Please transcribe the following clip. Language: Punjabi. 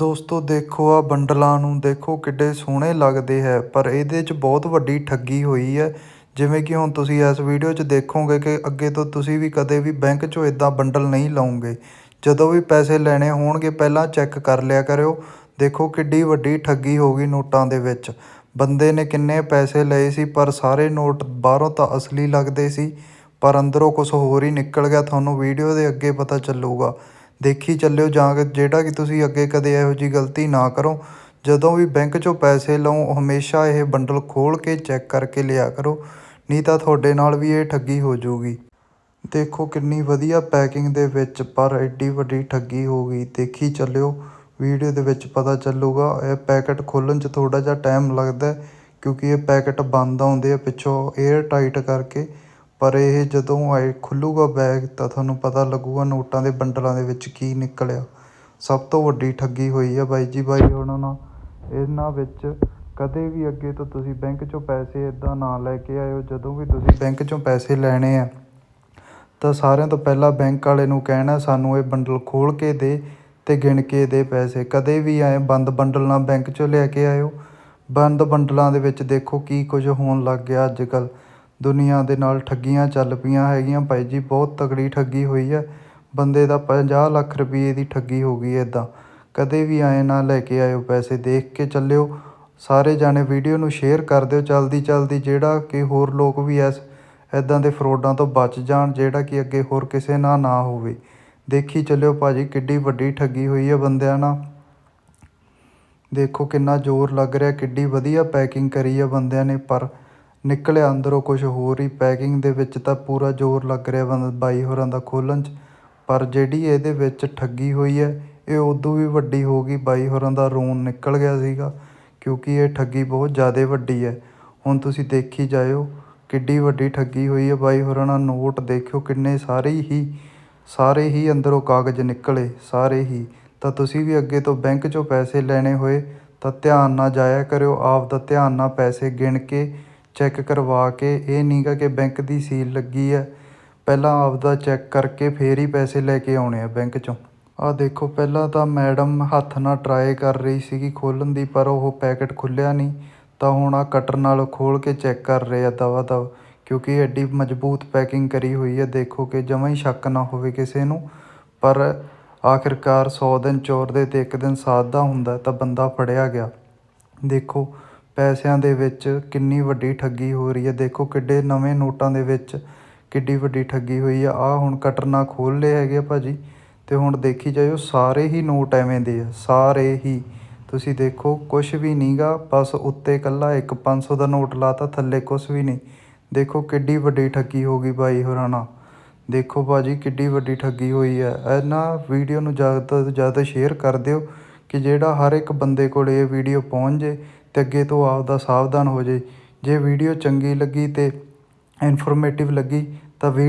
ਦੋਸਤੋ, ਦੇਖੋ ਆ ਬੰਡਲਾਂ ਨੂੰ, ਦੇਖੋ ਕਿੱਡੇ ਸੋਹਣੇ ਲੱਗਦੇ ਹੈ। ਪਰ ਇਹਦੇ 'ਚ ਬਹੁਤ ਵੱਡੀ ਠੱਗੀ ਹੋਈ ਹੈ। ਜਿਵੇਂ ਕਿ ਹੁਣ ਤੁਸੀਂ ਇਸ ਵੀਡੀਓ 'ਚ ਦੇਖੋਗੇ ਕਿ ਅੱਗੇ ਤੋਂ ਤੁਸੀਂ ਵੀ ਕਦੇ ਵੀ ਬੈਂਕ 'ਚੋਂ ਇਦਾਂ ਬੰਡਲ ਨਹੀਂ ਲਓਗੇ ਜਦੋਂ ਵੀ ਪੈਸੇ ਲੈਣੇ ਹੋਣਗੇ, ਪਹਿਲਾਂ ਚੈੱਕ ਕਰ ਲਿਆ ਕਰਿਓ। ਦੇਖੋ ਕਿੱਡੀ ਵੱਡੀ ਠੱਗੀ ਹੋ ਗਈ ਨੋਟਾਂ ਦੇ ਵਿੱਚ। ਬੰਦੇ ਨੇ ਕਿੰਨੇ ਪੈਸੇ ਲਏ ਸੀ, ਪਰ ਸਾਰੇ ਨੋਟ ਬਾਹਰੋਂ ਤਾਂ ਅਸਲੀ ਲੱਗਦੇ ਸੀ। ਪਰ ਅੰਦਰੋਂ ਕੁਝ ਹੋਰ ਹੀ ਨਿਕਲ ਗਿਆ। ਤੁਹਾਨੂੰ ਵੀਡੀਓ ਦੇ ਅੱਗੇ ਪਤਾ ਚੱਲੂਗਾ। ਦੇਖੀ ਚੱਲਿਓ ਜਾਂ ਜਿਹੜਾ ਕਿ ਤੁਸੀਂ ਅੱਗੇ ਕਦੇ ਇਹੋ ਜਿਹੀ ਗਲਤੀ ਨਾ ਕਰੋ, ਜਦੋਂ ਵੀ ਬੈਂਕ 'ਚੋਂ ਪੈਸੇ ਲਓ, ਹਮੇਸ਼ਾ ਇਹ ਬੰਡਲ ਖੋਲ੍ਹ ਕੇ ਚੈੱਕ ਕਰਕੇ ਲਿਆ ਕਰੋ, ਨਹੀਂ ਤਾਂ ਤੁਹਾਡੇ ਨਾਲ ਵੀ ਇਹ ਠੱਗੀ ਹੋ ਜਾਊਗੀ। ਦੇਖੋ ਕਿੰਨੀ ਵਧੀਆ ਪੈਕਿੰਗ ਦੇ ਵਿੱਚ, ਪਰ ਐਡੀ ਵੱਡੀ ਠੱਗੀ ਹੋ ਗਈ। ਦੇਖੀ ਚੱਲਿਓ, ਵੀਡੀਓ ਦੇ ਵਿੱਚ ਪਤਾ ਚੱਲੂਗਾ, ਇਹ ਪੈਕਟ ਖੋਲ੍ਹਣ 'ਚ ਥੋੜ੍ਹਾ ਜਿਹਾ ਟਾਈਮ ਲੱਗਦਾ ਕਿਉਂਕਿ ਇਹ ਪੈਕਟ ਬੰਦ ਆਉਂਦੇ ਆ ਪਿੱਛੋਂ 에ਅਰ ਟਾਈਟ ਕਰਕੇ। ਪਰ ਇਹ ਜਦੋਂ ਆਏ ਖੁੱਲੂਗਾ ਬੈਗ ਤਾਂ ਤੁਹਾਨੂੰ ਪਤਾ ਲੱਗੂਗਾ ਨੋਟਾਂ ਦੇ ਬੰਡਲਾਂ ਦੇ ਵਿੱਚ ਕੀ ਨਿਕਲਿਆ। ਸਭ ਤੋਂ ਵੱਡੀ ਠੱਗੀ ਹੋਈ ਆ ਬਾਈ ਜੀ, ਬਾਈ ਉਹਨਾਂ ਨਾਲ ਇਹਨਾਂ ਵਿੱਚ ਕਦੇ ਵੀ ਅੱਗੇ ਤੋਂ ਤੁਸੀਂ ਬੈਂਕ 'ਚੋਂ ਪੈਸੇ ਇੱਦਾਂ ਨਾ ਲੈ ਕੇ ਆਇਓ, ਜਦੋਂ ਵੀ ਤੁਸੀਂ ਬੈਂਕ 'ਚੋਂ ਪੈਸੇ ਲੈਣੇ ਆ, ਤਾਂ ਸਾਰਿਆਂ ਤੋਂ ਪਹਿਲਾਂ ਬੈਂਕ ਵਾਲੇ ਨੂੰ ਕਹਿਣਾ, ਸਾਨੂੰ ਇਹ ਬੰਡਲ ਖੋਲ੍ਹ ਕੇ ਦੇ ਅਤੇ ਗਿਣ ਕੇ ਦੇ ਪੈਸੇ। ਕਦੇ ਵੀ ਐਂ ਬੰਦ ਬੰਡਲ ਨਾ ਬੈਂਕ 'ਚੋਂ ਲੈ ਕੇ ਆਇਓ। ਬੰਦ ਬੰਡਲਾਂ ਦੇ ਵਿੱਚ ਦੇਖੋ ਕੀ ਕੁਝ ਹੋਣ ਲੱਗ ਗਿਆ ਅੱਜ ਕੱਲ੍ਹ। ਦੁਨੀਆ ਦੇ ਨਾਲ ਠੱਗੀਆਂ ਚੱਲ ਪਈਆਂ ਹੈਗੀਆਂ। ਭਾਈ ਜੀ, ਬਹੁਤ ਤਕੜੀ ਠੱਗੀ ਹੋਈ ਹੈ ਬੰਦੇ ਦਾ 50 ਲੱਖ ਰੁਪਈਏ ਦੀ ਠੱਗੀ ਹੋ ਗਈ ਇੱਦਾਂ ਕਦੇ ਵੀ ਐਂ ਨਾ ਲੈ ਕੇ ਆਇਓ ਪੈਸੇ, ਦੇਖ ਕੇ ਚੱਲਿਓ। ਸਾਰੇ ਜਾਣੇ ਵੀਡੀਓ ਨੂੰ ਸ਼ੇਅਰ ਕਰ ਦਿਓ ਜਲਦੀ ਜਲਦੀ ਜਿਹੜਾ ਕਿ ਹੋਰ ਲੋਕ ਵੀ ਐਸ ਇੱਦਾਂ ਦੇ ਫਰੋਡਾਂ ਤੋਂ ਬਚ ਜਾਣ, ਜਿਹੜਾ ਕਿ ਅੱਗੇ ਹੋਰ ਕਿਸੇ ਨਾਲ ਨਾ ਹੋਵੇ। ਦੇਖੀ ਚੱਲਿਓ ਭਾਜੀ, ਕਿੱਡੀ ਵੱਡੀ ਠੱਗੀ ਹੋਈ ਹੈ ਬੰਦਿਆਂ ਨਾਲ। ਦੇਖੋ ਕਿੰਨਾ ਜ਼ੋਰ ਲੱਗ ਰਿਹਾ, ਕਿੱਡੀ ਵਧੀਆ ਪੈਕਿੰਗ ਕਰੀ ਹੈ ਬੰਦਿਆਂ ਨੇ, ਪਰ ਨਿਕਲਿਆ ਅੰਦਰੋਂ ਕੁਝ ਹੋਰ ਹੀ। ਪੈਕਿੰਗ ਦੇ ਵਿੱਚ ਤਾਂ ਪੂਰਾ ਜ਼ੋਰ ਲੱਗ ਰਿਹਾ ਬੰਦ ਬਾਈ ਹੋਰਾਂ ਦਾ ਖੋਲ੍ਹਣ 'ਚ। ਪਰ ਜਿਹੜੀ ਇਹਦੇ ਵਿੱਚ ਠੱਗੀ ਹੋਈ ਹੈ, ਇਹ ਉਦੋਂ ਵੀ ਵੱਡੀ ਹੋ ਗਈ, ਬਾਈ ਹੋਰਾਂ ਦਾ ਰੋਣ ਨਿਕਲ ਗਿਆ ਸੀਗਾ, ਕਿਉਂਕਿ ਇਹ ਠੱਗੀ ਬਹੁਤ ਜ਼ਿਆਦਾ ਵੱਡੀ ਹੈ। ਹੁਣ ਤੁਸੀਂ ਦੇਖੀ ਜਾਇਓ, ਕਿੱਡੀ ਵੱਡੀ ਠੱਗੀ ਹੋਈ ਹੈ ਬਾਈ ਹੋਰਾਂ ਨਾਲ। ਨੋਟ ਦੇਖਿਓ ਕਿੰਨੇ ਸਾਰੇ ਹੀ ਸਾਰੇ ਹੀ ਅੰਦਰੋਂ ਕਾਗਜ਼ ਨਿਕਲੇ, ਸਾਰੇ ਹੀ। ਤਾਂ ਤੁਸੀਂ ਵੀ ਅੱਗੇ ਤੋਂ ਬੈਂਕ 'ਚੋਂ ਪੈਸੇ ਲੈਣੇ ਹੋਏ, ਤਾਂ ਧਿਆਨ ਨਾਲ ਜਾਇਆ ਕਰਿਓ, ਆਪ ਦਾ ਧਿਆਨ ਨਾਲ ਪੈਸੇ ਗਿਣ ਕੇ ਚੈੱਕ ਕਰਵਾ ਕੇ, ਇਹ ਨਹੀਂ ਗਾ ਕਿ ਬੈਂਕ ਦੀ ਸੀਲ ਲੱਗੀ ਹੈ ਪਹਿਲਾਂ ਆਪਦਾ ਚੈੱਕ ਕਰਕੇ ਫਿਰ ਹੀ ਪੈਸੇ ਲੈ ਕੇ ਆਉਣੇ ਆ ਬੈਂਕ 'ਚੋਂ। ਆਹ ਦੇਖੋ, ਪਹਿਲਾਂ ਤਾਂ ਮੈਡਮ ਹੱਥ ਨਾਲ ਟਰਾਈ ਕਰ ਰਹੀ ਸੀਗੀ ਖੋਲ੍ਹਣ ਦੀ, ਪਰ ਉਹ ਪੈਕਟ ਖੁੱਲ੍ਹਿਆ ਨਹੀਂ। ਤਾਂ ਹੁਣ ਆਹ ਕਟਰ ਨਾਲ ਖੋਲ੍ਹ ਕੇ ਚੈੱਕ ਕਰ ਰਹੇ ਆ ਦਵਾ ਦਵ, ਕਿਉਂਕਿ ਐਡੀ ਮਜ਼ਬੂਤ ਪੈਕਿੰਗ ਕਰੀ ਹੋਈ ਹੈ ਦੇਖੋ ਕਿ ਜਮਾਂ ਹੀ ਸ਼ੱਕ ਨਾ ਹੋਵੇ ਕਿਸੇ ਨੂੰ, ਪਰ ਆਖਿਰਕਾਰ 100 ਦਿਨ ਚੋਰ ਦੇ ਤੇ ਇੱਕ ਦਿਨ ਸਾਧ ਦਾ ਹੁੰਦਾ, ਤਾਂ ਬੰਦਾ ਫੜਿਆ ਗਿਆ। ਦੇਖੋ ਪੈਸਿਆਂ ਦੇ ਵਿੱਚ ਕਿੰਨੀ ਵੱਡੀ ਠੱਗੀ ਹੋ ਰਹੀ ਹੈ। ਦੇਖੋ ਕਿੱਡੇ ਨਵੇਂ ਨੋਟਾਂ ਦੇ ਵਿੱਚ ਕਿੱਡੀ ਵੱਡੀ ਠੱਗੀ ਹੋਈ ਆ। ਆ ਹੁਣ ਕਟਰ ਨਾਲ ਖੋਲ੍ਹ ਲਏ ਹੈਗੇ ਆ ਭਾਅ ਜੀ ਅਤੇ ਹੁਣ ਦੇਖੀ ਜਾਇਓ, ਸਾਰੇ ਹੀ ਨੋਟ ਐਵੇਂ ਦੇ ਆ, ਸਾਰੇ ਹੀ। ਤੁਸੀਂ ਦੇਖੋ, ਕੁਛ ਵੀ ਨਹੀਂ ਗਾ ਬਸ ਉੱਤੇ ਇਕੱਲਾ ਇੱਕ ਪੰਜ ਸੌ ਦਾ ਨੋਟ ਲਾਤਾ, ਥੱਲੇ ਕੁਛ ਵੀ ਨਹੀਂ। ਦੇਖੋ ਕਿੱਡੀ ਵੱਡੀ ਠੱਗੀ ਹੋ ਗਈ ਬਾਈ ਹੋਰਾਂ ਨਾਲ ਦੇਖੋ ਭਾਜੀ ਕਿੱਡੀ ਵੱਡੀ ਠੱਗੀ ਹੋਈ ਹੈ ਇਹਨਾਂ ਵੀਡੀਓ ਨੂੰ ਜ਼ਿਆਦਾ ਤੋਂ ਜ਼ਿਆਦਾ ਸ਼ੇਅਰ ਕਰ ਦਿਓ ਕਿ ਜਿਹੜਾ ਹਰ ਇੱਕ ਬੰਦੇ ਕੋਲ ਇਹ ਵੀਡੀਓ ਪਹੁੰਚ ਜੇ ਤੇ ਅੱਗੇ ਤੋਂ ਆਪਦਾ ਸਾਵਧਾਨ ਹੋ ਜੇ ਜੇ ਵੀਡੀਓ ਚੰਗੀ ਲੱਗੀ ਅਤੇ ਇਨਫੋਰਮੇਟਿਵ ਲੱਗੀ ਤਾਂ ਵੀ